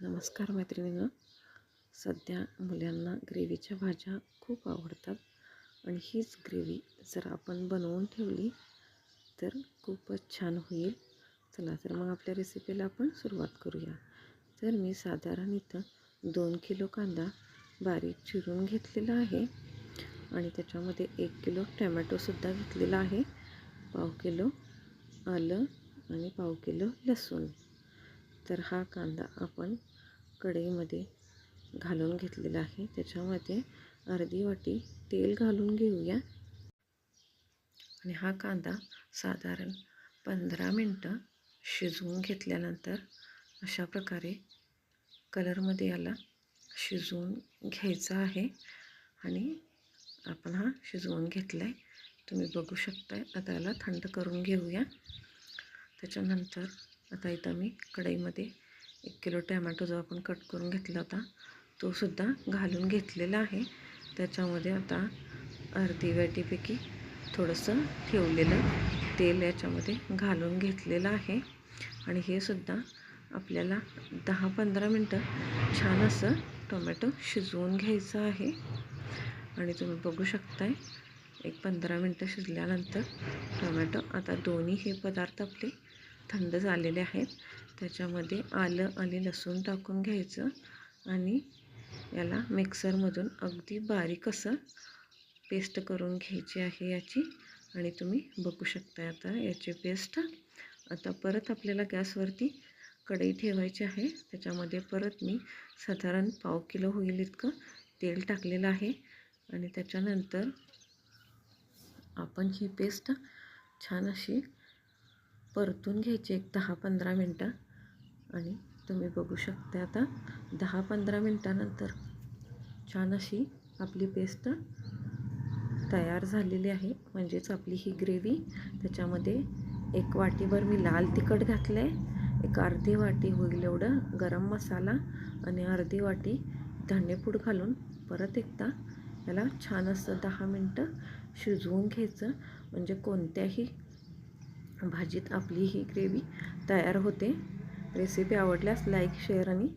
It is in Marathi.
नमस्कार मैत्रिणीनं. सध्या मुलांना ग्रेव्हीच्या भाज्या खूप आवडतात आणि हीच ग्रेव्ही जर आपण बनवून ठेवली तर खूपच छान होईल. चला तर मग आपल्या रेसिपीला आपण सुरुवात करूया. तर मी साधारण इथं दोन किलो कांदा बारीक चिरून घेतलेला आहे आणि त्याच्यामध्ये एक किलो टॅमॅटोसुद्धा घेतलेला आहे पाव किलो आलं आणि पाव किलो लसूण. तर हा कांदा आपण कढईमध्ये घालून घेतलेला आहे. त्याच्यामध्ये अर्धी वाटी तेल घालून घेऊया. आणि हा कांदा साधारण पंधरा मिनटं शिजवून घेतल्यानंतर अशा प्रकारे कलरमध्ये याला शिजवून घ्यायचा आहे. आणि आपण हा शिजवून घेतला आहे तुम्ही बघू शकताय आता याला थंड करून घेऊया. त्याच्यानंतर आता इथं मी कढईमध्ये एक किलो टॅमॅटो जो आपण कट करून घेतला होता तो सुद्धा घालून घेतलेला आहे. त्याच्यामध्ये आता अर्धी वाटीपैकी थोडंसं ठेवलेलं तेल याच्यामध्ये घालून घेतलेलं आहे. आणि हे सुद्धा आपल्याला दहा पंधरा मिनटं छान असं टोमॅटो शिजवून घ्यायचं आहे. आणि तुम्ही बघू शकताय एक पंधरा मिनटं शिजल्यानंतर टोमॅटो आता दोन्ही हे पदार्थ आपले थंड झालेले आहेत. त्याच्यामध्ये आलं आणि लसूण टाकून घ्यायचं आणि याला मिक्सरमधून अगदी बारीक असं पेस्ट करून घ्यायची आहे याची. आणि तुम्ही बघू शकता आता याची पेस्ट. आता परत आपल्याला गॅसवरती कढई ठेवायची आहे. त्याच्यामध्ये परत मी साधारण पाव किलो होईल इतकं तेल टाकलेलं आहे. आणि त्याच्यानंतर आपण ही पेस्ट छान अशी परतून घ्यायची एक दहा पंधरा मिनटं. आणि तुम्ही बघू शकता आता दहा पंधरा मिनटानंतर छान अशी आपली पेस्ट तयार झालेली आहे. म्हणजेच आपली ही ग्रेव्ही. त्याच्यामध्ये एक वाटीभर मी लाल तिखट घातलं आहे एक अर्धी वाटी होईल एवढं गरम मसाला आणि अर्धी वाटी धणेपूड घालून परत एकदा याला छान असं दहा मिनटं शिजवून घ्यायचं. म्हणजे कोणत्याही भाजीत आपली ही ग्रेव्ही तयार होते. रेसिपी आवडल्यास लाईक शेअर आणि